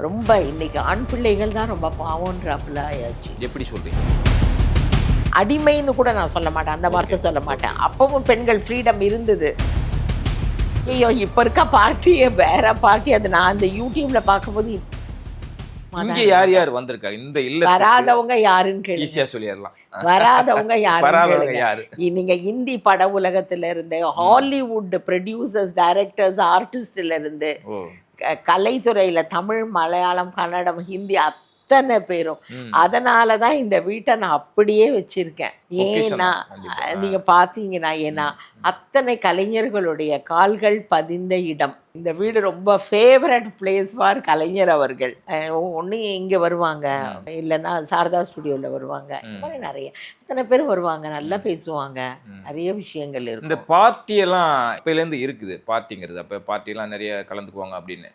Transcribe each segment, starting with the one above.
ரொம்ப இன்னைக்கு ஆண் பிள்ளைகள் தான் ரொம்ப பாவம்ன்றாப்புல ஆயாச்சு. எப்படி சொல்றீங்க? அடிமைன்னு கூட நான் சொல்ல மாட்டேன். அந்த வார்த்தை. சொல்ல மாட்டேன். அப்பவும் பெண்கள் ஃப்ரீடம் இருந்தது. ஐயோ இப்போ இருக்க பார்ட்டியே வேற பார்ட்டி அது நான் அந்த யூடியூப்ல பார்க்கும்போது இங்க யார் யார் வந்திருக்கா? இந்த இல்ல வராதவங்க யாருன்னு கேளுங்க. ஈஸியா சொல்லிடலாம். வராதவங்க யாரு? இ- நீங்க இந்தி பட உலகத்துல இருந்து ஹாலிவுட் ப்ரொடியூசர்ஸ் டைரக்டர்ஸ் ஆர்டிஸ்ட்ல இருந்து கலைத்துறையில தமிழ் மலையாளம் கன்னடம் ஹிந்தி அத்தனை பேரும். அதனால தான் இந்த வீட்டை நான் அப்படியே வச்சிருக்கேன். ஏன்னா கண்டிப்பா. நீங்க பார்த்தீங்கன்னா ஏன்னா அத்தனை கலைஞர்களுடைய கால்கள் பதிந்த இடம். இந்த வீடு ரொம்ப ஃபேவரட் பிளேஸ் ஃபார் கலைஞர் அவர்கள். ஒன்று இங்கே வருவாங்க. இல்லைன்னா சாரதா ஸ்டுடியோவில் வருவாங்க. இந்த மாதிரி நிறைய அத்தனை பேர் வருவாங்க நல்லா பேசுவாங்க. நிறைய விஷயங்கள் இந்த இருக்கும். பார்ட்டி எல்லாம் இப்பையில இருந்து இருக்குது பார்ட்டிங்கிறது. அப்ப பார்ட்டி எல்லாம் நிறைய கலந்துக்குவாங்க அப்படின்னு.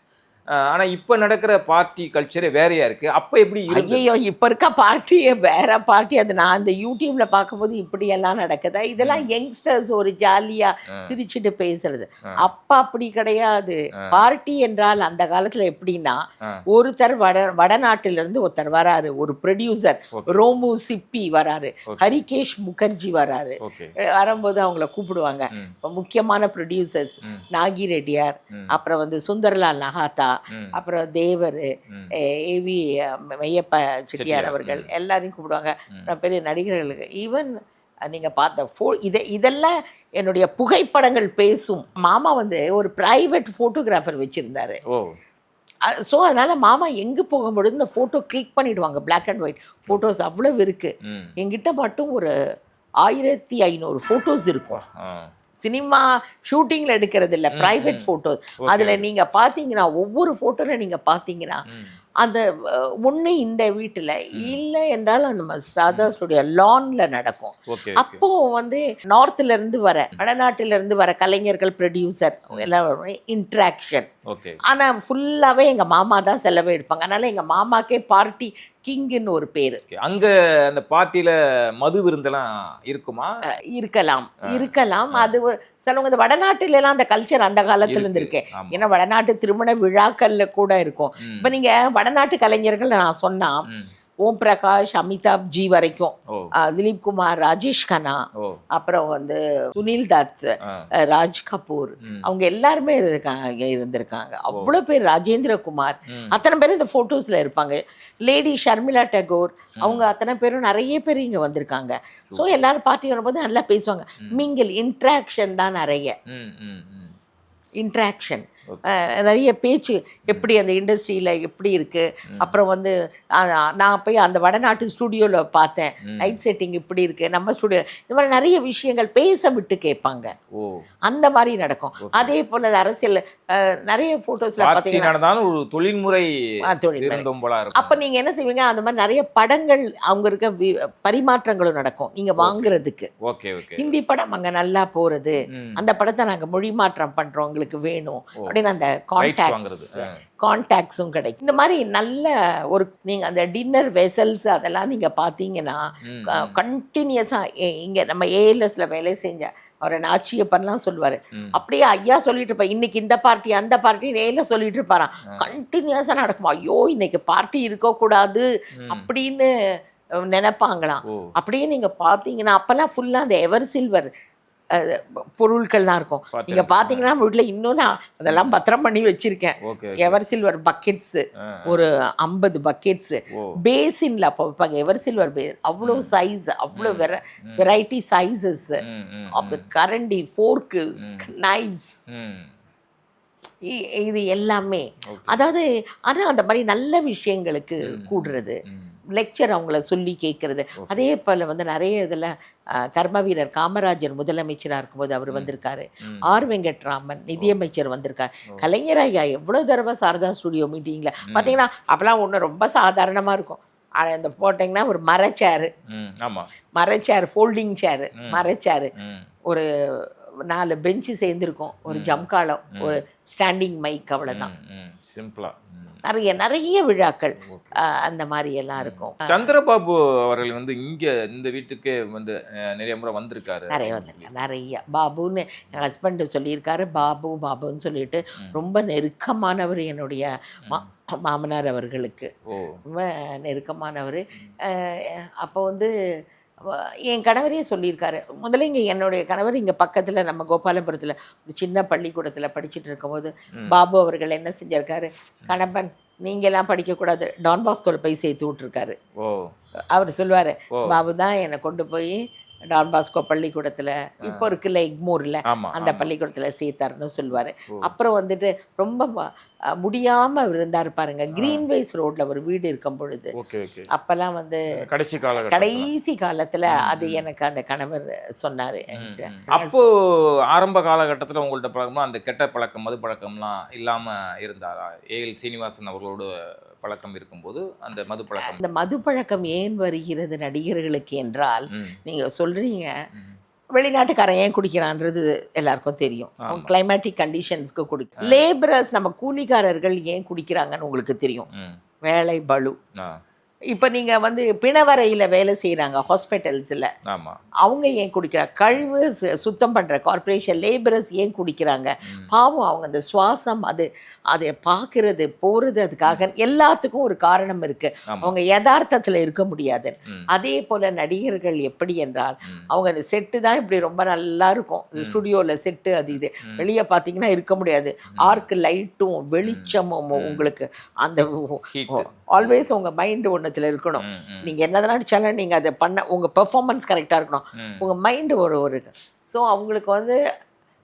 அஹ் ஆனா இப்ப நடக்கிற பார்ட்டி கல்ச்சரே வேறையா இருக்கு. அப்ப எப்படி ஐயோ இப்போ இருக்க பார்ட்டியே வேற பார்ட்டி அது நான் அந்த யூடியூப்ல பார்க்கும்போது இப்படி எல்லாம் நடக்குதா? இதெல்லாம் யங்ஸ்டர்ஸ் ஒரு ஜாலியா சிரிச்சுட்டு பேசுறது. அப்ப அப்படி கிடையாது. பார்ட்டி என்றால் அந்த காலத்துல எப்படின்னா. ஒருத்தர் வட வடநாட்டில இருந்து ஒருத்தர் வராரு. ஒரு ப்ரொடியூசர். ரோமு சிப்பி வராரு. ஹரிகேஷ் முகர்ஜி வராரு. வரும்போது அவங்கள கூப்பிடுவாங்க. முக்கியமான ப்ரொடியூசர்ஸ். நாகி ரெட்டியார். அப்புறம் வந்து சுந்தர்லால் நகாத்தா. அப்புறம் தேவர். ஏவி மெய்யப்ப செட்டியார் அவர்கள். எல்லாரையும் கூப்பிடுவாங்க. பெரிய நடிகர்களுக்கு. ஈவன் நீங்க பார்த்த ஃபோ இதை இதெல்லாம் என்னுடைய புகைப்படங்கள் பேசும். மாமா வந்து ஒரு பிரைவேட் ஃபோட்டோகிராஃபர் வச்சிருந்தாரு. ஸோ அதனால மாமா எங்கே போகும்பொழுது இந்த ஃபோட்டோ கிளிக் பண்ணிடுவாங்க. Black அண்ட் ஒயிட் ஃபோட்டோஸ் அவ்வளவு இருக்கு. ம். என்கிட்ட மட்டும் ஒரு ஆயிரத்தி ஐநூறு ஃபோட்டோஸ் இருக்கும். சினிமா ஷூட்டிங்ல எடுக்கிறது இல்ல பிரைவேட். ஃபோட்டோஸ். அதுல நீங்க பாத்தீங்கன்னா ஒவ்வொரு ஃபோட்டோல நீங்க பாத்தீங்கன்னா. அந்த ஒன்று இந்த வீட்டுல இல்லை என்றால் நம்ம சாதா ஸ்டுடியோ லான்ல நடக்கும். அப்போ வந்து நார்த்ல இருந்து வர வடநாட்டுல இருந்து வர கலைஞர்கள் ப்ரொடியூசர் எல்லாம் இன்ட்ராக்ஷன் ஓகே. ஆனா ஃபுல்லாவே எங்க மாமா தான் செலவே எடுப்பாங்க. அதனால எங்க மாமாக்கே பார்ட்டி கிங்குன்னு ஒரு பேரு. அங்க அந்த பார்ட்டில மது விருந்தெல்லாம் இருக்குமா? இருக்கலாம். இருக்கலாம். அது சிலவங்க இந்த வடநாட்டுல எல்லாம் அந்த கல்ச்சர் அந்த காலத்துல இருந்து இருக்கு. ஏன்னா வடநாட்டு திருமண விழாக்கள்ல கூட இருக்கும். இப்ப நீங்க வடநாட்டு கலைஞர்கள் நான் சொன்னா. ஓம் பிரகாஷ் அமிதாப் ஜி வரைக்கும். திலீப் குமார் ராஜேஷ் கண்ணா அப்புறம் வந்து சுனில் தத் ராஜ் கபூர். அவங்க எல்லாருமே இருக்காங்க இருந்திருக்காங்க. அவ்வளோ பேர் ராஜேந்திர குமார். அத்தனை பேர் இந்த ஃபோட்டோஸில் இருப்பாங்க. லேடி ஷர்மிளா டகோர் அவங்க அத்தனை பேரும் நிறைய பேர் இங்கே வந்திருக்காங்க. ஸோ எல்லாரும் பார்ட்டி வரும்போது நல்லா பேசுவாங்க. மிங்கிள் இன்ட்ராக்ஷன் தான் நிறைய. இன்ட்ராக்ஷன். நிறைய பேச்சு எப்படி அந்த இண்டஸ்ட்ரியில் எப்படி இருக்குது அப்புறம் வந்து நான் போய் அந்த வடநாட்டு ஸ்டுடியோவில் பார்த்தேன். லைட் செட்டிங் இப்படி இருக்குது நம்ம ஸ்டுடியோ இந்த மாதிரி நிறைய விஷயங்கள் பேச விட்டு கேட்பாங்க. ஓ. அந்த மாதிரி நடக்கும். அதே போல் அரசியல் நிறைய ஃபோட்டோஸில் பார்த்தீங்கன்னா ஒரு தொழில்முறை அப்போ நீங்கள் என்ன செய்வீங்க? அந்த மாதிரி நிறைய படங்கள் அவங்க இருக்க பரிமாற்றங்களும் நடக்கும். நீங்கள் வாங்குறதுக்கு. ஹிந்தி படம் அங்கே நல்லா போகிறது. அந்த படத்தை நாங்கள் மொழி மாற்றம் பண்ணுறோம் உங்களுக்கு வேணும். அப்படின்னு அந்த கான்டாக்ட்ஸ். கான்டாக்ட்ஸும் கிடைக்கும். இந்த மாதிரி நல்ல ஒரு நீங்கள் அந்த டின்னர் வெசல்ஸ் அதெல்லாம் நீங்கள் பார்த்தீங்கன்னா கண்டினியூஸாக இங்கே நம்ம ஏஎல்எஸ்ல வேலை செஞ்ச அவரை நாச்சியப்பன்லாம் சொல்லுவார். அப்படியே ஐயா சொல்லிட்டு இருப்பா இன்னைக்கு இந்த பார்ட்டி அந்த பார்ட்டி நேரில் சொல்லிட்டு இருப்பாராம். கண்டினியூஸாக நடக்குமா? ஐயோ இன்னைக்கு பார்ட்டி இருக்கக்கூடாது. அப்படின்னு நினைப்பாங்களாம். அப்படியே நீங்க பார்த்தீங்கன்னா அப்பெல்லாம் ஃபுல்லா அந்த எவர் சில்வர் பொருட்கள் தான் இருக்கும். நீங்க பார்த்தீங்கன்னா நம்ம வீட்டில் இன்னும் நான் அதெல்லாம் பத்திரம் பண்ணி வச்சிருக்கேன். எவர் சில்வர் பக்கெட்ஸ் ஒரு ஐம்பது பக்கெட்ஸ். பேசின்ல அப்போ வைப்பாங்க. எவர் சில்வர் பே அவ்வளோ சைஸ் அவ்வளோ வெர வெரைட்டி சைஸஸ். கரண்டி ஃபோர்க்கு நைவ்ஸ். இது எல்லாமே. அதாவது ஆனால் அந்த மாதிரி நல்ல விஷயங்களுக்கு கூடுறது. லெக்சர் அவங்கள சொல்லி கேட்கறது. அதே போல் வந்து நிறைய இதில் கர்ம வீரர் காமராஜர் முதலமைச்சராக இருக்கும்போது அவர் வந்திருக்காரு. ஆர் வெங்கட்ராமன் நிதியமைச்சர் வந்திருக்கார். கலைஞர் ஐயா எவ்வளோ தடவை சாரதா ஸ்டுடியோ மீட்டிங்கில் பார்த்தீங்கன்னா அப்போலாம் ஒன்று ரொம்ப சாதாரணமாக இருக்கும். ஆனா, இந்த போட்டிங்கன்னா ஒரு மரச்சேரு மரச்சேர் ஃபோல்டிங் சேரு மரச்சேரு. ஒரு நாலு பெஞ்சு சேர்ந்துருக்கும். ஒரு ஜம்காலம் ஒரு ஸ்டாண்டிங் மைக் அவ்வளோதான் சிம்பிளா நிறைய நிறைய விழாக்கள் அந்த மாதிரி எல்லாம் இருக்கும். சந்திரபாபு அவர்கள் வந்து இங்க இந்த வீட்டுக்கே வந்து நிறைய முறை வந்திருக்காரு. நிறைய வந்து நிறைய. பாபுன்னு என் ஹஸ்பண்ட் சொல்லியிருக்காரு. பாபு பாபுன்னு சொல்லிட்டு ரொம்ப நெருக்கமானவர் என்னுடைய மா. மாமனார் அவர்களுக்கு. ரொம்ப நெருக்கமானவர். அப்போ வந்து என் கணவரே சொல்லியிருக்காரு. முதல்ல இங்கே என்னுடைய கணவர் இங்கே பக்கத்தில் நம்ம கோபாலபுரத்தில் ஒரு சின்ன பள்ளிக்கூடத்தில் படிச்சுட்டு இருக்கும்போது பாபு அவர்கள் என்ன செஞ்சிருக்காரு? கணவன் நீங்கெல்லாம் படிக்கக்கூடாது. டான் பாஸ்கோவில் போய் சேர்த்து விட்ருக்காரு ஓ. அவர் சொல்லுவார். பாபு தான் என்னை கொண்டு போய் டான் பாஸ்கோ பள்ளிக்கூடத்தில் இப்போ இருக்குல்ல எக்மூரில் அந்த. பள்ளிக்கூடத்தில் சேர்த்தாருன்னு சொல்லுவார். அப்புறம் வந்துட்டு ரொம்ப ம- அஹ் முடியாம இருந்தார் பாருங்க. கிரீன்வேஸ் ரோட்ல ஒரு வீடு இருக்கும் பொழுது. அப்பெல்லாம் வந்து கடைசி காலகட்டம் கடைசி காலத்துல அது எனக்கு அந்த கணவர் சொன்னாரு. அப்போ ஆரம்ப காலகட்டத்துல உங்கள்ட்ட பழக்கமா அந்த கெட்ட பழக்கம் மது பழக்கம்லாம் இல்லாம இருந்தாரா? ஏஎல் சீனிவாசன் அவர்களோட பழக்கம் இருக்கும்போது அந்த மது பழக்கம் அந்த மது பழக்கம் ஏன் வருகிறது நடிகர்களுக்கு என்றால் ம், நீங்க சொல்றீங்க ம். வெளிநாட்டுக்காரன் ஏன் குடிக்கிறான்றது எல்லாருக்கும் தெரியும். கிளைமேட்டிக் கண்டிஷன்ஸ்க்கு குடி லேபரர்ஸ் நம்ம கூலிக்காரர்கள் ஏன் குடிக்கிறாங்கன்னு உங்களுக்கு தெரியும். வேலை ஆ, இப்போ நீங்க வந்து பிணவரையில வேலை செய்றாங்க ஹாஸ்பிட்டல்ஸ்ல ஆமா. அவங்க ஏன் குடிக்கிறாங்க? கழிவு சுத்தம் பண்ற கார்ப்பரேஷன் லேபரர்ஸ் ஏன் குடிக்கிறாங்க. பாவம் அவங்க அந்த சுவாசம் அது அதை பார்க்கறது போறது அதுக்காக எல்லாத்துக்கும் ஒரு காரணம் இருக்கு. ஆமா. அவங்க யதார்த்தத்துல இருக்க முடியாது. அதே போல நடிகர்கள் எப்படி என்றால் அவங்க அந்த செட்டு தான் இப்படி ரொம்ப நல்லா இருக்கும். ஸ்டுடியோல செட்டு அது இது. வெளியே பார்த்தீங்கன்னா இருக்க முடியாது. ஆர்க் லைட்டும் வெளிச்சமும் உங்களுக்கு அந்த. ஆல்வேஸ் உங்க மைண்ட் ஒன்றத்துல இருக்கணும். ம், ம், நீங்க என்ன நடிச்சாலும் நீங்க அதை பண்ண உங்க பெர்ஃபார்மன்ஸ் கரெக்டா இருக்கணும். ம். உங்க மைண்டு ஒரு ஒரு ஸோ அவங்களுக்கு வந்து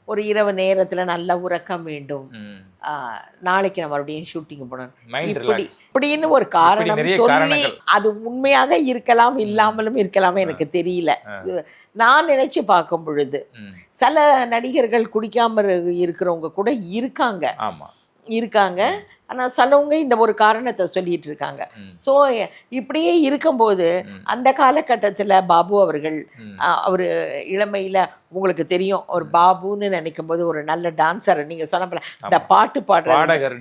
ஒரு இரவு நேரத்துல நல்ல உறக்கம் வேண்டும். நாளைக்கு நான் மறுபடியும் ஷூட்டிங் போனோம் இப்படி. இப்படின்னு ஒரு காரணம் சொல்லி. அது உண்மையாக இருக்கலாம் இல்லாமலும் இருக்கலாமே எனக்கு தெரியல. நான் நினைச்சு பார்க்கும் பொழுது. சில நடிகர்கள் குடிக்காம இரு- இருக்கிறவங்க கூட இருக்காங்க. இருக்காங்க. ஆனா சிலவங்க இந்த ஒரு காரணத்தை சொல்லிட்டு இருக்காங்க. ஸோ இப்படியே இருக்கும்போது. அந்த காலகட்டத்துல பாபு அவர்கள். அவர் இளமையில உங்களுக்கு தெரியும் ஒரு பாபுன்னு நினைக்கும் போது ஒரு நல்ல டான்சர் நீங்க சொன்ன இந்த பாட்டு பாடுற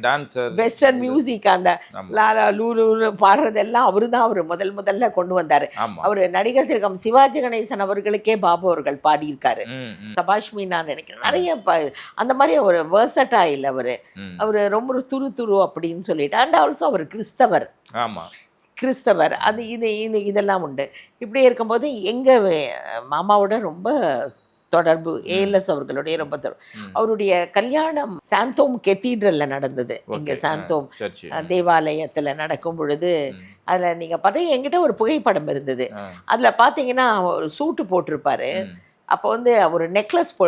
டான்சர் வெஸ்டர்ன் மியூசிக் அந்த. லாலா லூலு பாடுறதெல்லாம் அவரு தான் அவர் முதல் முதல்ல கொண்டு வந்தாரு. அவர் நடிகர் திலகம் சிவாஜி கணேசன் அவர்களுக்கே பாபு அவர்கள் பாடியிருக்காரு. ம், ம், சபாஷ்மி நான் நினைக்கிறேன். நிறைய அந்த மாதிரி ஒரு வேர்சட்டாயில் அவர். ம். அவர் ரொம்ப ஒரு துரு துரு அப்படின்னு சொல்லிட்டு அண்ட் ஆல்சோ அவர் கிறிஸ்தவர். ஆமா. கிறிஸ்தவர். அது இது இது இதெல்லாம் உண்டு. இப்படி இருக்கும்போது எங்க வே- மாமாவோட ரொம்ப தொடர்பு ஏஎல்எஸ் அவர்களுடைய ரொம்ப தொடர்பு. அவருடைய கல்யாணம் சாந்தோம் கெத்தீட்ரல்ல நடந்தது. இங்க. சாந்தோம் தேவாலயத்துல நடக்கும் பொழுது. அதுல நீங்க பார்த்தா என்கிட்ட ஒரு புகைப்படம் இருந்தது. அதுல பாத்தீங்கன்னா ஒரு சூட்டு போட்டிருப்பாரு. அப்போ வந்து ஒரு நெக்லஸ் போ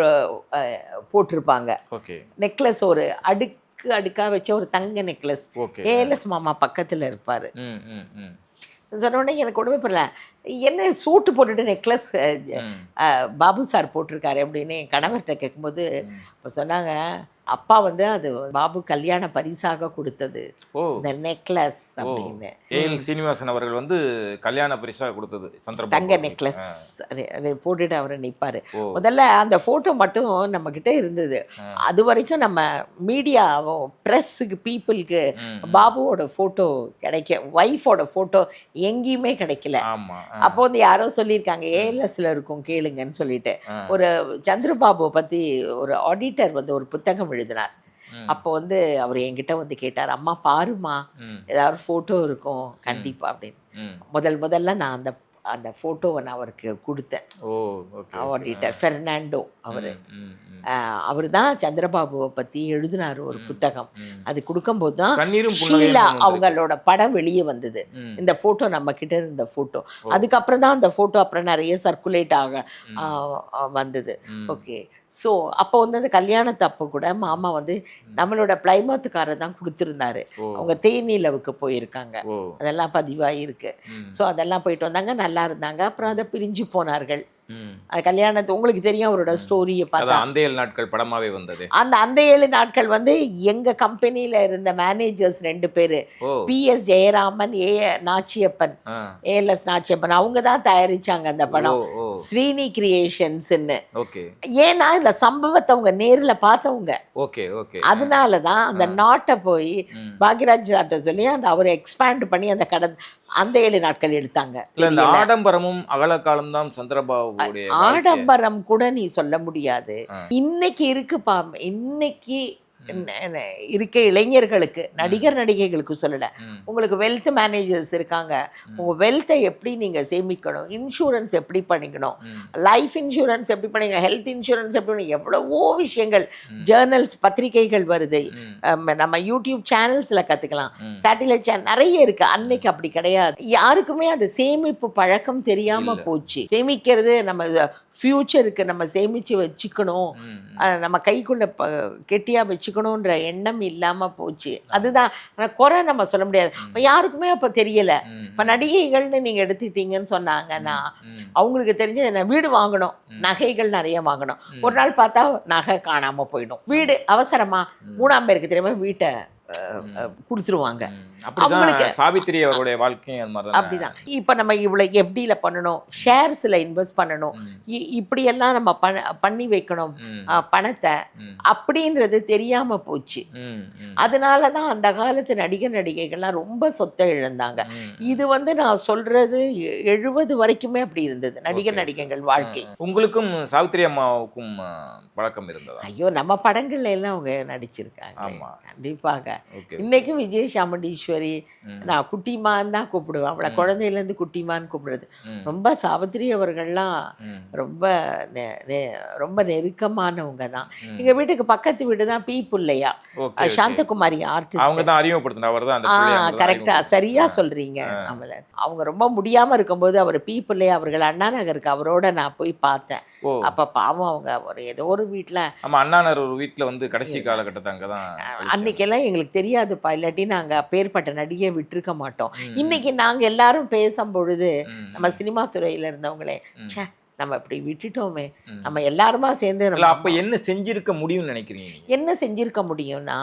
போட்டிருப்பாங்க. நெக்லஸ் ஒரு அடுக்கு அடுக்கா வச்ச ஒரு தங்க நெக்லஸ். ஏஎல்எஸ் மாமா பக்கத்துல இருப்பாரு. ம் சொன்ன உடனே எனக்கு புரியல. என்ன சூட்டு போட்டுட்டு நெக்லஸ். பாபு சார் போட்டிருக்காரு அப்படின்னு என் கணவர்கிட்ட கேட்கும்போது. இப்போ சொன்னாங்க அப்பா வந்து அது பாபு கல்யாண பரிசாக கொடுத்தது இந்த நெக்லஸ் அப்படின்னு ஏஎல் சீனிவாசன் அவர்கள் வந்து கல்யாண பரிசா கொடுத்தது தங்க. நெக்லஸ் போட்டுட்டு அவர் நிற்பாரு முதல்ல அந்த ஃபோட்டோ மட்டும் நம்ம கிட்ட இருந்தது. அது வரைக்கும் நம்ம மீடியாவும் ப்ரெஸ்ஸுக்கு பீப்புளுக்கு. பாபுவோட ஃபோட்டோ கிடைக்க ஒய்ஃபோட ஃபோட்டோ எங்கேயுமே கிடைக்கல. அப்போ வந்து யாரோ சொல்லியிருக்காங்க ஏஎல்எஸ்ல இருக்கும் கேளுங்கன்னு சொல்லிட்டு. ஒரு சந்திரபாபுவை பத்தி ஒரு ஆடிட்டர் வந்து ஒரு புத்தகம் எழுதினார். அப்போ வந்து அவர் என்கிட்ட வந்து கேட்டார் அம்மா பாருமா ஏதாவது ஃபோட்டோ இருக்கும் கண்டிப்பா. அப்படின்னு. முதல் முதல்ல நான் அந்த அந்த ஃபோட்டோவை நான் அவருக்கு கொடுத்தேன். ஆடிட்டர் ஃபெர்னாண்டோ அவர். அவர் தான் சந்திரபாபுவை பத்தி எழுதினார் ஒரு புத்தகம். அது கொடுக்கும்போது தான் ஷீலா. அவங்களோட படம் வெளியே வந்தது. இந்த ஃபோட்டோ நம்ம கிட்ட இருந்த ஃபோட்டோ அதுக்கப்புறம் தான் அந்த ஃபோட்டோ அப்புறம் நிறைய சர்க்குலேட் ஆக வந்தது. ஓகே. ஸோ அப்போ வந்து அந்த கல்யாணத்து அப்போ கூட மாமா வந்து நம்மளோட பிளைமத்துக்காரர் தான் கொடுத்துருந்தாரு. அவங்க தேனிலவுக்கு போயிருக்காங்க. அதெல்லாம் பதிவாகி இருக்கு. ஸோ அதெல்லாம் போயிட்டு வந்தாங்க நல்லா இருந்தாங்க. அப்புறம் அதை பிரிஞ்சு போனார்கள். அது கல்யாணத்து உங்களுக்கு தெரியும் அவரோட ஸ்டோரியை பார்த்தா. அந்த ஏழு நாட்கள் படமாவே வந்தது. அந்த அந்த ஏழு நாட்கள் வந்து எங்க கம்பெனியில இருந்த மேனேஜர்ஸ் ரெண்டு பேரு. P S Jayaraman A Nachiappan ah. A L S Nachiappan அவங்க தான் தயாரிச்சாங்க அந்த படம். ஸ்ரீனி கிரியேஷன்ஸ்ன்னு. ஏன்னா இந்த சம்பவத்தை அவங்க நேர்ல பார்த்தவங்க. Okay okay. அதனால தான் அந்த நாட்டை போய். பாக்யராஜ் சார்ட்ட சொல்லி அந்த அவரை எக்ஸ்பேண்ட் பண்ணி அந்த கடன் அந்த ஏழு நாட்கள் எடுத்தாங்க. ஆடம்பரமும் அகலக்காலம் தான் சந்திரபாபுடைய வாழ்க்கை. ஆடம்பரம் கூட நீ சொல்ல முடியாது. இன்னைக்கு இருக்குப்பா இன்னைக்கு இருக்க இளைஞர்களுக்கு நடிகர் நடிகைகளுக்கு சொல்லல. உங்களுக்கு வெல்த் மேனேஜர்ஸ் இருக்காங்க. உங்க வெல்த்தை எப்படி நீங்க சேமிக்கணும்? இன்சூரன்ஸ் எப்படி பண்ணிக்கணும். லைஃப் இன்சூரன்ஸ் எப்படி பண்ணிங்க ஹெல்த் இன்சூரன்ஸ் எப்படி பண்ணி? எவ்வளவோ விஷயங்கள். ஜேர்னல்ஸ் பத்திரிகைகள் வருது. நம்ம யூடியூப் சேனல்ஸ்ல கத்துக்கலாம். சேட்டிலைட் சேனல் நிறைய இருக்கு. அன்னைக்கு அப்படி கிடையாது. யாருக்குமே அந்த சேமிப்பு பழக்கம் தெரியாம இல்ல. போச்சு. சேமிக்கிறது நம்ம ஃபியூச்சருக்கு நம்ம சேமிச்சு வச்சுக்கணும். நம்ம கைக்குள்ள ப கெட்டியா வச்சுக்கணுன்ற எண்ணம் இல்லாம போச்சு. அதுதான். குறை நம்ம சொல்ல முடியாது. யாருக்குமே அப்ப தெரியல. இப்ப நடிகைகள்னு நீங்க எடுத்துக்கிட்டீங்கன்னு சொன்னாங்கன்னா. அவங்களுக்கு தெரிஞ்சது என்ன? வீடு வாங்கணும். நகைகள் நிறைய வாங்கணும். ஒரு நாள் பார்த்தா நகை காணாம போயிடும். வீடு அவசரமா. மூணாம் பேருக்கு தெரியாம? வீட்டை கொடுத்துருவாங்க அவங்களுக்கு- சாவித்திரி அவருடைய வாழ்க்கையும் அப்படிதான். இப்ப நம்ம இவ்வளவு எஃப்டியில் பண்ணணும் ஷேர்ஸ்ல இன்வெஸ்ட் பண்ணணும் இப்படியெல்லாம் நம்ம பண்ண வைக்கணும் பணத்தை அப்படின்றது தெரியாம போச்சு. அதனால தான் அந்த காலத்து நடிகர் நடிகைகள்லாம் ரொம்ப சொத்தை இழந்தாங்க. இது வந்து நான் சொல்றது எழுபது வரைக்குமே அப்படி இருந்தது நடிகர். நடிகைகள் வாழ்க்கை. உங்களுக்கும் சாவித்திரி அம்மாவுக்கும் பழக்கம் இருந்ததா? ஐயோ நம்ம படங்கள்ல எல்லாம் அவங்க நடிச்சிருக்காங்க. கண்டிப்பாக. இன்னைக்கும் விஜய் சாமுண்டீஸ்வரி. நான் குட்டிமான்னு தான் கூப்பிடுவேன் அவளை குழந்தையில இருந்து குட்டிமான்னு கூப்பிடுறது. ரொம்ப சாவித்திரி அவர்கள்லாம். ரொம்ப ரொம்ப நெருக்கமானவங்க தான் ம். எங்க வீட்டுக்கு பக்கத்து வீடு தான் பி புள்ளையா. சாந்தகுமாரி ஆர்டிஸ்ட் தான் தான் அவங்க தான் கரெக்டா அறிமுகப்படுத்தினார். சரியா சொல்றீங்க அமலர் அவங்க ரொம்ப முடியாம இருக்கும்போது அவர் பி பிள்ளையா அவர்கள் அண்ணா நகருக்கு அவரோட நான் போய் பார்த்தேன் அப்ப பாவம் அவங்க ஒரு ஏதோ ஒரு வீட்ல ஆமா அண்ணாநர் ஒரு வீட்ல வந்து கடைசி காலகட்டத்தை அங்கதான் கழிச்சாங்க. அன்னைக்கெல்லாம் எங்களுக்கு தெரியாதுப்பா இல்லாட்டி நாங்க அப்பேற்பட்ட நடிகை விட்டிருக்க மாட்டோம். இன்னைக்கு நாங்க எல்லாரும் பேசும் பொழுது. நம்ம சினிமா துறையில இருந்தவங்களே. நம்ம இப்படி விட்டுட்டோமே. நம்ம எல்லாருமா சேர்ந்து நம்ம அப்ப என்ன செஞ்சிருக்க முடியும்னு நினைக்கிறீங்க என்ன செஞ்சிருக்க முடியும்னா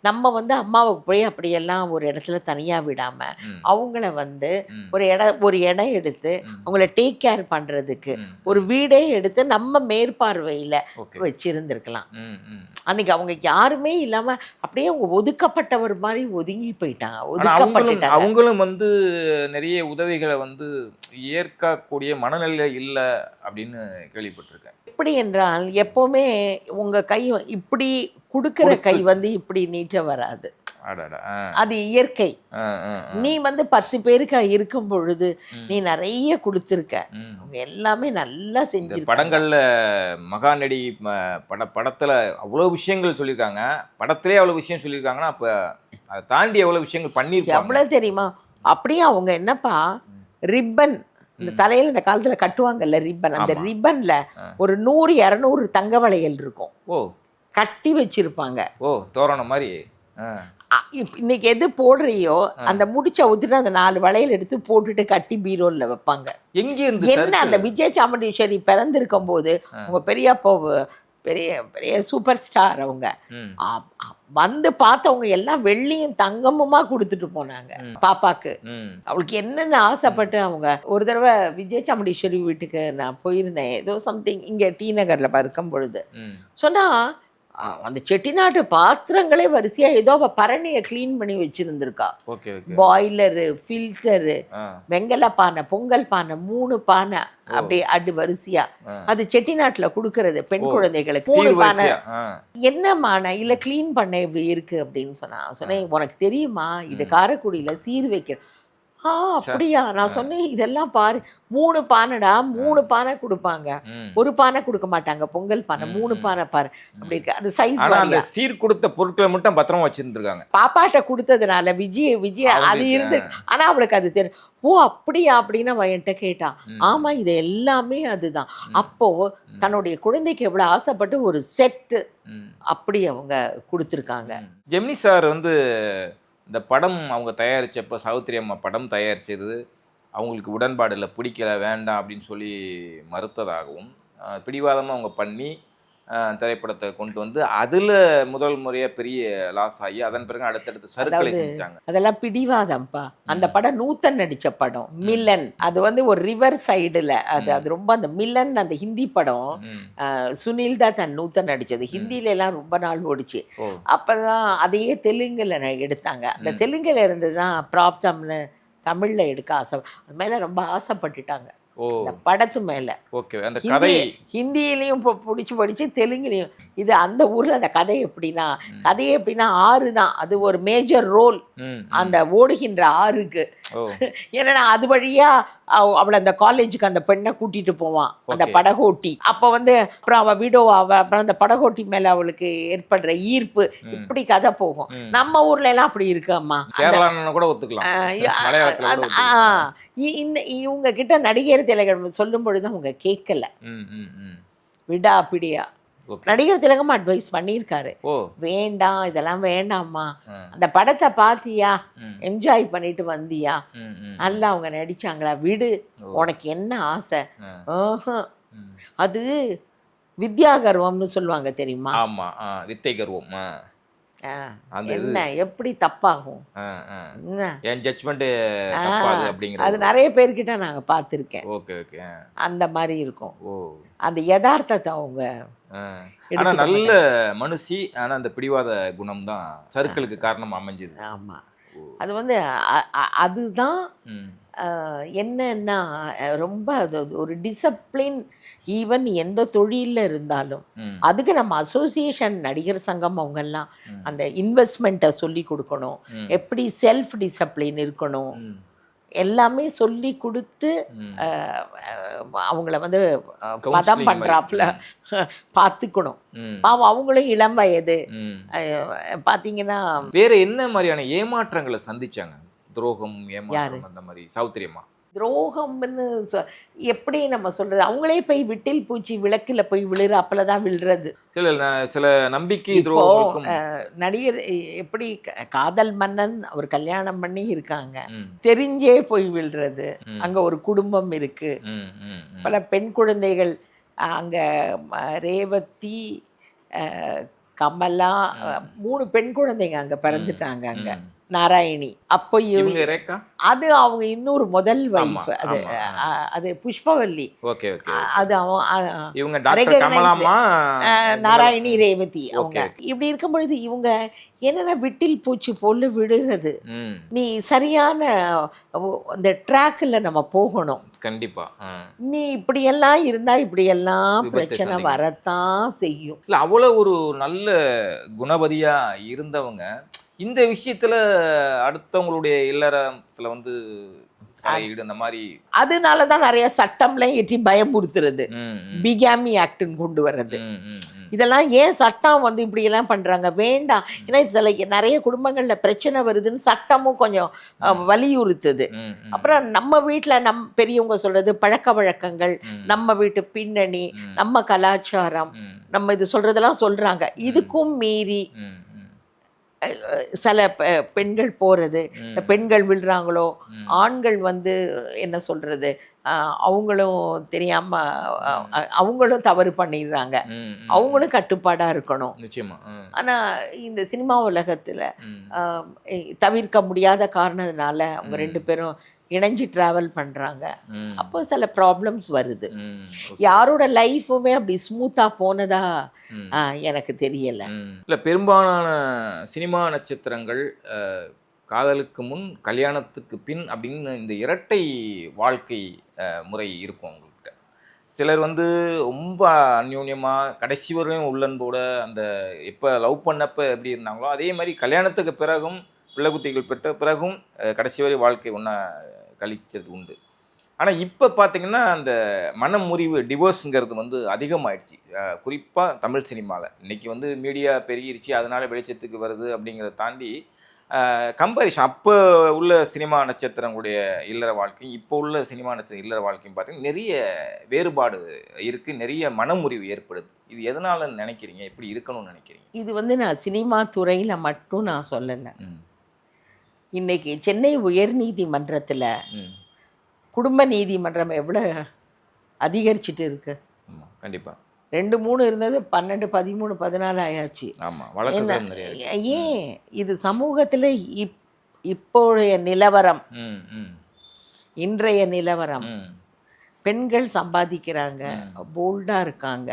நம்ம வந்து அம்மாவை போய் அப்படியெல்லாம் ஒரு இடத்துல தனியா விடாம ம். அவங்கள வந்து. ஒரு இடம் ஒரு இடம் எடுத்து. அவங்கள டேக் கேர் பண்றதுக்கு ம். ஒரு வீடே எடுத்து நம்ம மேற்பார்வையில வச்சிருந்திருக்கலாம். அன்னைக்கு அவங்க யாருமே இல்லாம அப்படியே ஒதுக்கப்பட்டவர் மாதிரி ஒதுங்கி போயிட்டாங்க ஒதுக்கப்பட்டுட்டாங்க அவங்களும் வந்து நிறைய உதவிகளை வந்து ஏற்கக்கூடிய மனநிலை இல்ல அப்படின்னு கேள்விப்பட்டிருக்கேன். எப்படி என்றால் எப்பவுமே உங்க கை இப்படி கொடுக்கிற கை வந்து இப்படி நீட்ட வராது. அது இயற்கை. நீ வந்து பத்து பேருக்கு இருக்கும் பொழுது. நீ நிறைய கொடுத்துருக்க. அவங்க எல்லாமே நல்லா செஞ்சிருக்காங்க. படங்கள்ல மகாநடி பட படத்துல அவ்வளவு விஷயங்கள் சொல்லியிருக்காங்க படத்திலே அவ்வளவு விஷயம் சொல்லியிருக்காங்கன்னா அப்ப அதை தாண்டி எவ்வளவு விஷயங்கள் பண்ணியிருப்பாங்க எவ்வளவு தெரியுமா? அப்படியே அவங்க என்னப்பா ரிப்பன். இந்த தலையில இந்த காலத்துல கட்டுவாங்கல்ல ரிப்பன். அந்த. ரிப்பன்ல. ஒரு நூறு இரநூறு தங்க வளையல் இருக்கும். ஓ. கட்டி வச்சிருப்பாங்க. ஓ தோரணம் மாதிரி. இன்னைக்கு எது போடுறியோ அந்த முடிச்ச ஊத்துட்டு அந்த நாலு வளையல் எடுத்து போட்டுட்டு கட்டி பீரோல்ல வைப்பாங்க. எங்க என்ன அந்த விஜய் சாமுண்டீஸ்வரி பிறந்திருக்கும் போது உங்க பெரியப்பா பெரிய பெரிய சூப்பர் ஸ்டார் அவங்க வந்து பார்த்தவங்க எல்லாம் வெள்ளியும் தங்கமுமா கொடுத்துட்டு போனாங்க. பாப்பாக்கு. அவளுக்கு என்னென்ன ஆசைப்பட்டு அவங்க ஒரு தடவை விஜய் சாமுண்டீஸ்வரி வீட்டுக்கு நான் போயிருந்தேன் ஏதோ சம்திங் இங்கே டி நகரில் இருக்கும் பொழுது ம். அந்த செட்டிநாட்டு பாத்திரங்களே வரிசையா ஏதோ அவ பரணியை க்ளீன் பண்ணி வச்சிருந்திருக்கா. பாய்லரு ஃபில்டரு வெங்கல பானை பொங்கல் பானை மூணு பானை அப்படி அடி வரிசையா. அது செட்டிநாட்டுல கொடுக்கறது பெண் குழந்தைகளுக்கு. மூணு பானை. என்ன மானை? இல்ல க்ளீன் பண்ண இப்படி இருக்கு அப்படின்னு சொன்னா சொன்னேன் உனக்கு தெரியுமா? இது காரைக்குடியில சீர் வைக்க ஆ அப்படியா? நான் சொன்னேன் இதெல்லாம் பாரு. மூணு பானைடா மூணு பானை கொடுப்பாங்க. ஒரு பானை கொடுக்க மாட்டாங்க பொங்கல் பானை. மூணு பானை பாரு. அப்படி இருக்கு. அது சைஸ் அந்த சீர் கொடுத்த பொருட்களை மட்டும் பத்திரமா வச்சிருந்திருக்காங்க. பாப்பாட்ட கொடுத்ததுனால விஜய் விஜய் அது இருந்து ஆனா அவளுக்கு அது தெரியும் ஓ அப்படியா அப்படின்னு அவன் என்கிட்ட கேட்டான். ஆமா இது எல்லாமே அதுதான். அப்போ தன்னுடைய குழந்தைக்கு எவ்வளவு ஆசைப்பட்டு ஒரு செட்டு. அப்படி அவங்க கொடுத்துருக்காங்க. ஜெமினி சார் வந்து இந்த படம் அவங்க தயாரித்தப்போ சாவித்திரி அம்மா படம் தயாரித்தது அவங்களுக்கு உடன்பாடு இல்லை பிடிக்கல வேண்டாம் அப்படின்னு சொல்லி மறுத்ததாகவும் பிடிவாதமாக அவங்க பண்ணி திரைப்படத்தை கொண்டு வந்து அதுல முதல் முறையா பெரிய லாஸ் ஆகி அதன் பிறகு அடுத்தடுத்து சருக்களை செஞ்சாங்க. அதெல்லாம் பிடிவாதம்ப்பா அந்த படம் நூத்தன் நடிச்ச படம். மில்லன். அது வந்து ஒரு ரிவர் சைடுல அது அது ரொம்ப அந்த மில்லன் அந்த ஹிந்தி படம். சுனில் தான் தன் நூத்தன் நடிச்சது. ஹிந்தில எல்லாம் ரொம்ப நாள் ஓடிச்சு. ஓ. அப்பதான் அதையே தெலுங்குல எடுத்தாங்க. அந்த தெலுங்குல இருந்து தான் பிராப்தம்னு தமிழ்ல எடுக்க ஆசை அது மேல ரொம்ப ஆசைப்பட்டுட்டாங்க. ஓ. அந்த படத்து மேல. ஓகே அந்த கதை. ஹிந்தியிலையும் இப்போ பிடிச்சி படிச்சு தெலுங்குலையும். இது அந்த ஊர்ல அந்த கதை எப்படின்னா கதை எப்படின்னா ஆறு தான். அது ஒரு மேஜர் ரோல் அந்த ஓடுகின்ற ஆறுக்கு. ஏன்னா அது வழியா அவ- அவளை அந்த காலேஜுக்கு அந்த பெண்ணை கூட்டிட்டு போவான். அந்த. படகோட்டி. அப்ப வந்து அப்புறம் அவ வீடோ அவ அப்புறம் அந்த படகோட்டி மேல அவளுக்கு ஏற்படுற ஈர்ப்பு. இப்படி கதை போகும். நம்ம ஊர்ல எல்லாம் அப்படி இருக்கு அம்மா. கேரளான்னு கூட ஒத்துக்கலாம். மலையாளத்துல கூட ஒத்துக்கலாம். இந்த இவங்க கிட்ட நடிகர் திலகம் சொல்லும் பொழுது அவங்க கேட்கல. விடா பிடியா. ஓகே. நடிகர் திலகம் அட்வைஸ் பண்ணியிருக்காரு. வேண்டாம் இதெல்லாம் வேண்டாம்மா. ஆ. அந்த படத்தை பாத்தியா? என்ஜாய் பண்ணிட்டு வந்தியா? நல்லா அவங்க நடிச்சாங்களா? விடு. உனக்கு என்ன ஆசை. அது வித்யாகர்வம்னு சொல்லுவாங்க தெரியுமா? ஆமா வித்தை கர்வம் அந்த என்ன எப்படி தப்பாகும்? என் ஜட்ஜ்மெண்ட் தப்பாது அது நிறைய பேர்கிட்ட நாங்க பார்த்துருக்கேன். Okay okay. அந்த மாதிரி இருக்கும். ஓ. அந்த யதார்த்தத்தை அவங்க ஆ. ஆனா எடுத்துக்க நல்ல மனுஷி ஆனா அந்த பிடிவாத குணம் தான் சர்க்கிளுக்கு காரணம் அமைஞ்சது. ஆமா. அது வந்து அதுதான் என்னன்னா ரொம்ப அது ஒரு டிசிப்ளின் ஈவன் எந்த தொழிலில் இருந்தாலும். அதுக்கு நம்ம அசோசியேஷன் நடிகர் சங்கம் அவங்கெல்லாம் அந்த இன்வெஸ்ட்மெண்ட்டை சொல்லி கொடுக்கணும். எப்படி செல்ஃப் டிசிப்ளின் இருக்கணும் எல்லாமே சொல்லி கொடுத்து அவங்கள வந்து பதம். பண்ணுறாப்புல பார்த்துக்கணும் பாவம் அவங்களும் இளம் வயது. பார்த்தீங்கன்னா வேற என்ன மாதிரியான ஏமாற்றங்களை சந்திச்சாங்க? துரோகம் ஏமாற்றம் அந்த மாதிரி. சௌத்திரியமா துரோகம்னு சொ எப்படி நம்ம சொல்றது? அவங்களே போய் விட்டில் பூச்சி விளக்குல போய் விழுறாப்புல தான் விழுறது. சில சில நம்பிக்கை அஹ், நடிகர் எப்படி காதல் மன்னன் அவர் கல்யாணம் பண்ணி இருக்காங்க. தெரிஞ்சே போய் விழுறது. அங்க ஒரு குடும்பம் இருக்கு. பல பெண் குழந்தைகள் அங்க ரேவதி கமலா மூணு பெண் குழந்தைங்க அங்க பிறந்துட்டாங்க அங்க. நாராயணி. அப்போ அது அவங்க இன்னொரு முதல் வைஃப் அது அது புஷ்பவல்லி. அது அவன் அ- இவங்க டாக்டர் recognize- கமலாமா அஹ், நாராயணி ரேவதி அவங்க. இப்படி இருக்கும் பொழுது இவங்க என்னென்ன விட்டில் பூச்சி போல விடுறது ம். நீ சரியான அந்த ட்ராக்ல நம்ம போகணும். கண்டிப்பா. நீ இப்படியெல்லாம் இருந்தா இப்படியெல்லாம் விபத்தை பிரச்சனை. வரத்தான் செய்யும். இல்ல அவ்வளவு ஒரு நல்ல குணபதியா இருந்தவங்க இந்த விஷயத்துல அடுத்தவங்களுடைய இல்லறத்துல வந்து தலையீடு அந்த மாதிரி அதனால தான் நிறைய சட்டம்லாம் ஏற்றி பயமுறுத்துறது பிகாமி ஆக்ட்னு கொண்டு வர்றது. இதெல்லாம் ஏன் சட்டம் வந்து இப்படி எல்லாம் பண்றாங்க? வேண்டாம். ஏன்னா சில நிறைய குடும்பங்கள்ல பிரச்சனை வருதுன்னு சட்டமும் கொஞ்சம் வலியுறுத்துது. அப்புறம் நம்ம வீட்ல நம் பெரியவங்க சொல்றது பழக்க வழக்கங்கள் நம்ம வீட்டு பின்னணி நம்ம கலாச்சாரம் நம்ம இது சொல்றதெல்லாம் சொல்றாங்க. இதுக்கும் மீறி சில பெண்கள் ம், பெண்கள் விழுறாங்களோ. ஆண்கள் வந்து என்ன சொல்றது அஹ், அவங்களும் தெரியாம அஹ், அஹ், அவங்களும் தவறு பண்ணிடுறாங்க. அவங்களும் கட்டுப்பாடா இருக்கணும். நிச்சயமா ஆ, ஆனா இந்த சினிமா உலகத்துல தவிர்க்க முடியாத காரணத்தினால அவங்க. ரெண்டு பேரும் இணைஞ்சு டிராவல் பண்றாங்க. ம், அப்போ சில ப்ராப்ளம்ஸ் வருது. யாரோட லைஃபுமே அப்படி ஸ்மூத்தா போனதா எனக்கு தெரியல. இல்ல பெரும்பாலான சினிமா நட்சத்திரங்கள் காதலுக்கு முன் கல்யாணத்துக்கு பின் அப்படின்னு இந்த இரட்டை வாழ்க்கை முறை இருக்கும் அவங்கள்ட்ட சிலர் வந்து ரொம்ப அந்யூன்யமாக கடைசி வரையும் உள்ளன்போட அந்த எப்போ லவ் பண்ணப்போ எப்படி இருந்தாங்களோ அதே மாதிரி கல்யாணத்துக்கு பிறகும் பிள்ளை குத்திகள் பெற்ற பிறகும் கடைசி வரை வாழ்க்கை ஒன்றா கழிச்சது உண்டு. ஆனால் இப்போ பார்த்தீங்கன்னா அந்த மனமுறிவு டிவோர்ஸுங்கிறது வந்து அதிகமாயிடுச்சு. குறிப்பாக தமிழ் சினிமாவில் இன்றைக்கி வந்து மீடியா பெருகிருச்சு அதனால் வெளிச்சத்துக்கு வருது அப்படிங்கிறத தாண்டி கம்பேரிஷன். அப்போ உள்ள சினிமா நட்சத்திரங்களுடைய இல்லற வாழ்க்கையும் இப்போ உள்ள சினிமா நட்சத்திர இல்லற வாழ்க்கையும் பார்த்தீங்கன்னா நிறைய வேறுபாடு இருக்குது நிறைய மனமுறிவு ஏற்படுது. இது எதனாலன்னு நினைக்கிறீங்க? எப்படி இருக்கணும்னு நினைக்கிறீங்க? இது வந்து நான் சினிமா துறையில மட்டும் நான் சொல்லலை. இன்னைக்கு சென்னை உயர்நீதிமன்றத்துல ம். குடும்ப நீதிமன்றம் எவ்வளோ அதிகரிச்சிட்டு இருக்கு. ஆமா கண்டிப்பா. ரெண்டு மூணு இருந்தது பன்னெண்டு பதிமூணு பதினாலு ஆயாச்சு. ஏன்? இது சமூகத்தில் இப் இப்போதைய நிலவரம். இன்றைய நிலவரம். பெண்கள் சம்பாதிக்கிறாங்க. போல்டாக இருக்காங்க.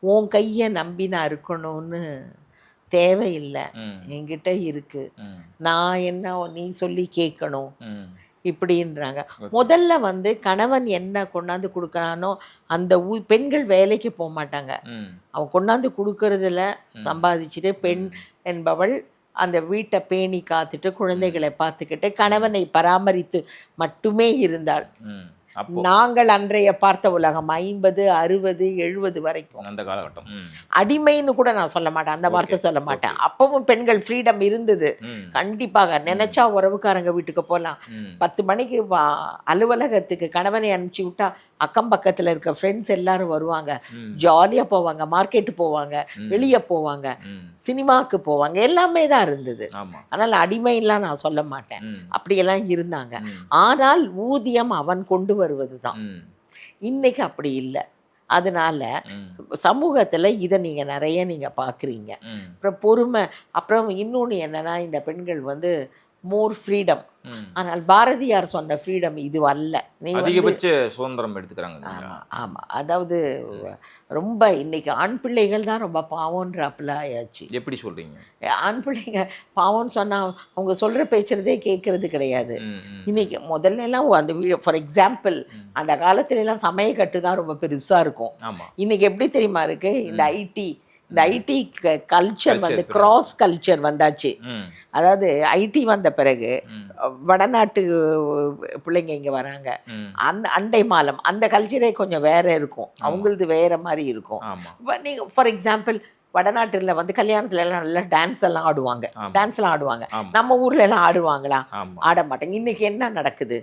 உன் கையை நம்பி நான் இருக்கணும்னு தேவையில்லை. என்கிட்ட இருக்கு. நான் என்ன நீ சொல்லி கேட்கணும். இப்படின்றாங்க. முதல்ல வந்து கணவன் என்ன கொண்டாந்து கொடுக்குறானோ அந்த ஊ பெண்கள் வேலைக்கு போக மாட்டாங்க. அவன் கொண்டாந்து கொடுக்கறதுல சம்பாதிச்சுட்டு பெண் என்பவள் அந்த வீட்டை பேணி காத்துட்டு குழந்தைகளை பார்த்துக்கிட்டு கணவனை பராமரித்து மட்டுமே இருந்தாள். நாங்கள் அன்றைய பார்த்த உலகம் ஐம்பது அறுபது எழுபது வரைக்கும். அந்த காலகட்டம். அடிமைன்னு கூட நான் சொல்ல மாட்டேன். அந்த வார்த்தை சொல்ல மாட்டேன். அப்பவும் பெண்கள் ஃப்ரீடம் இருந்தது. கண்டிப்பாக நினைச்சா உறவுக்காரங்க வீட்டுக்கு போகலாம் பத்து மணிக்கு வா- அலுவலகத்துக்கு கணவனை அனுப்பிச்சி விட்டா அக்கம் பக்கத்தில் இருக்க ஃப்ரெண்ட்ஸ் எல்லாரும் வருவாங்க. ம். ஜாலியாக போவாங்க மார்க்கெட்டு போவாங்க. வெளியே போவாங்க சினிமாவுக்கு போவாங்க எல்லாமே தான் இருந்தது. ஆமா. அதனால் அடிமைலாம் நான் சொல்ல மாட்டேன். அப்படியெல்லாம் இருந்தாங்க. ஆனால் ஊதியம் அவன் கொண்டு வருவது தான். இன்னைக்கு அப்படி இல்லை. அதனால சமூகத்தில் இதை நீங்கள் நிறைய நீங்கள் பார்க்குறீங்க அப்புறம் பொறுமை அப்புறம் இன்னொன்று என்னன்னா இந்த பெண்கள் வந்து மோர் ஃப்ரீடம் ஆனால் பாரதியார் சொன்ன ஃப்ரீடம் இது அல்ல. நீ அதிகபட்ச சுதந்திரம் எடுத்துக்கிறாங்க? ஆமாம் ஆமாம் அதாவது ரொம்ப இன்னைக்கு ஆண் பிள்ளைகள் தான் ரொம்ப பாவம்ன்றாப்புல ஆயாச்சு எப்படி சொல்றீங்க? ஆண் பிள்ளைங்க பாவம்னு சொன்னால் அவங்க சொல்கிற பேச்சுறதே கேட்கறது கிடையாது. இன்னைக்கு முதல்ல எல்லாம் அந்த வீடு ஃபார் எக்ஸாம்பிள். அந்த காலத்துல எல்லாம் சமயக்கட்டு தான் ரொம்ப பெருசாக இருக்கும். இன்னைக்கு எப்படி தெரியுமா இருக்கு? இந்த ஐடி இந்த ஐடி கல்ச்சர் வந்து Culture. கிராஸ் கல்ச்சர் வந்தாச்சு. அதாவது ஐடி வந்த பிறகு வடநாட்டு பிள்ளைங்க இங்கே வராங்க. அந்த அண்டை மாலம் அந்த கல்ச்சரே கொஞ்சம் வேற இருக்கும். அவங்களது வேற மாதிரி இருக்கும். இப்போ நீங்கள் ஃபார் எக்ஸாம்பிள் வடநாட்டில் வந்து கல்யாணத்துல எல்லாம் நல்லா டான்ஸ் எல்லாம் ஆடுவாங்க. டான்ஸ் எல்லாம் ஆடுவாங்க. நம்ம ஊர்ல எல்லாம் ஆடுவாங்களா? ஆட மாட்டாங்க இன்னைக்கு என்ன நடக்குது?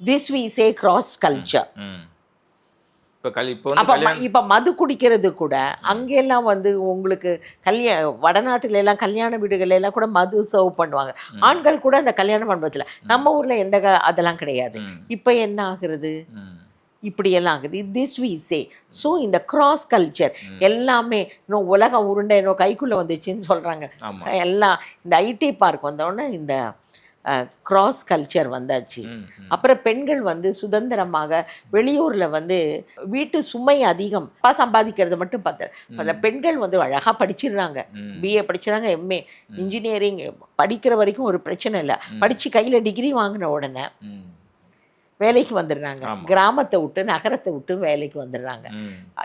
This we say cross culture இப்போ கல் இப்போ அப்ப மது குடிக்கிறது கூட அங்கெல்லாம் வந்து உங்களுக்கு கல்யா வடநாட்டுல எல்லாம் கல்யாண வீடுகள்ல எல்லாம் கூட மது சர்வ் பண்ணுவாங்க. ஆண்கள் கூட அந்த கல்யாண மண்டபத்துல. நம்ம ஊர்ல எந்த அதெல்லாம் கிடையாது. இப்ப என்ன ஆகுறது? இப்படியெல்லாம் ஆகுது. திஸ் வி சே ஸோ இந்த கிராஸ் கல்ச்சர் எல்லாமே இன்னும் உலகம் உருண்டை இன்னும் கைக்குள்ளே வந்துச்சுன்னு சொல்கிறாங்க எல்லாம் இந்த ஐடி பார்க் வந்தோடனே இந்த கிராஸ் கல்ச்சர் வந்தாச்சு. அப்புறம் பெண்கள் வந்து சுதந்திரமாக வெளியூரில் வந்து வீட்டு சுமை அதிகம். அப்பா சம்பாதிக்கிறது மட்டும் பார்த்து பல பெண்கள் வந்து அழகாக படிச்சிடுறாங்க. பிஏ படிச்சிடுறாங்க எம்ஏ இன்ஜினியரிங் படிக்கிற வரைக்கும் ஒரு பிரச்சனை இல்லை. படித்து கையில் டிகிரி வாங்கின உடனே வேலைக்கு வந்துடுறாங்க. கிராமத்தை விட்டு நகரத்தை விட்டு வேலைக்கு வந்துடுறாங்க.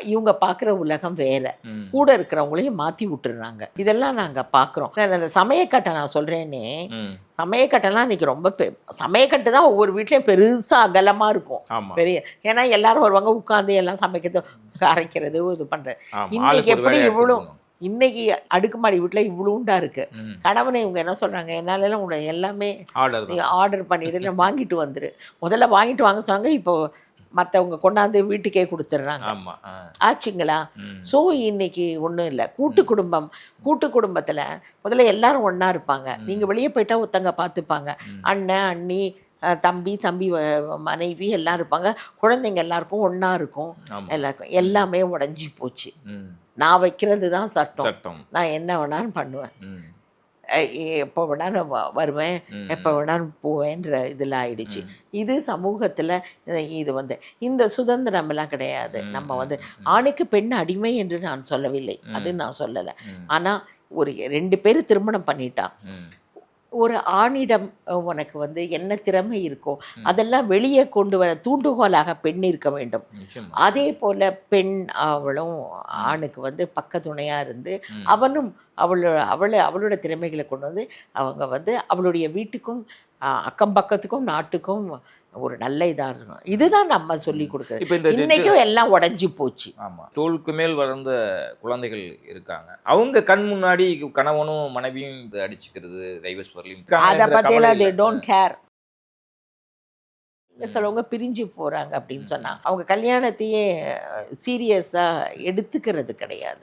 இவங்க பார்க்குற உலகம் வேற. கூட இருக்கிறவங்களையும் மாற்றி விட்டுடுறாங்க. இதெல்லாம் நாங்கள் பார்க்குறோம். அந்த சமயக்கட்டை நான் சொல்கிறேனே ம். சமயக்கட்டைலாம் இன்னைக்கு ரொம்ப பெ சமயக்கட்டு தான் ஒவ்வொரு வீட்லேயும் பெருசாக அகலமாக இருக்கும். பெரிய ஏன்னா எல்லாரும் வருவாங்க உட்காந்து எல்லாம் சமைக்கிறது அரைக்கிறது இது பண்ணுறது இன்னைக்கு எப்படி இவ்வளோ. இன்னைக்கு அடுக்குமாடி வீட்டில் இவ்வளோண்டா இருக்கு. கணவனை இவங்க என்ன சொல்கிறாங்க என்னாலலாம் உங்களை எல்லாமே ஆர்டர் பண்ணிட்டு வாங்கிட்டு வந்துரு. முதல்ல வாங்கிட்டு வாங்க சொன்னாங்க. இப்போ மற்றவங்க கொண்டாந்து வீட்டுக்கே கொடுத்துட்றாங்க. ஆச்சுங்களா? ஸோ இன்னைக்கு ஒன்றும் இல்லை. கூட்டு குடும்பம். கூட்டு குடும்பத்தில் முதல்ல எல்லாரும் ஒன்றா இருப்பாங்க. நீங்கள் வெளியே போயிட்டா ஒருத்தங்க பார்த்துப்பாங்க. அண்ணன் அண்ணி தம்பி தம்பி மனைவி எல்லாம் இருப்பாங்க. குழந்தைங்க எல்லாருக்கும் ஒன்றா இருக்கும். எல்லாருக்கும் எல்லாமே உடஞ்சி போச்சு. நான் வைக்கிறது தான் சட்டம். சட்டம். நான் என்ன வேணாலும் பண்ணுவேன். எப்போ வேணாலும் வருவேன். எப்போ வேணாலும் போவேன்ற இதில் ஆயிடுச்சு. இது சமூகத்தில் இது வந்து இந்த சுதந்திரம் எல்லாம் கிடையாது நம்ம வந்து ஆணுக்கு பெண் அடிமை என்று நான் சொல்லவில்லை. அது நான் சொல்லலை. ஆனால் ஒரு ரெண்டு பேர் திருமணம் பண்ணிட்டா. ம். ஒரு ஆணிடம் உனக்கு வந்து என்ன திறமை இருக்கோ அதெல்லாம் வெளியே கொண்டு வர தூண்டுகோலாக பெண் இருக்க வேண்டும். அதே போல பெண் அவளும் ஆணுக்கு வந்து பக்கத்துணையாக இருந்து. அவனும் அவளோட அவளை அவளோட திறமைகளை கொண்டு வந்து அவங்க வந்து அவளுடைய வீட்டுக்கும் அக்கம் பக்கத்துக்கும் நாட்டுக்கும் ஒரு நல்ல இதாக இருக்கணும். இதுதான் நம்ம சொல்லி கொடுக்குறது. இப்போ இந்த இன்னைக்கும் எல்லாம் உடஞ்சி போச்சு. ஆமா. தோளுக்கு மேல் வளர்ந்த குழந்தைகள் இருக்காங்க. அவங்க கண் முன்னாடி கணவனும் மனைவியும் இது அடிச்சுக்கிறது டைவர்ஸ் வரலையும். அதை பற்றியெல்லாம் தே டோன்ட் கேர் சிலவங்க பிரிஞ்சு போகிறாங்க அப்படின்னு சொன்னா. அவங்க கல்யாணத்தையே சீரியஸாக எடுத்துக்கிறது கிடையாது.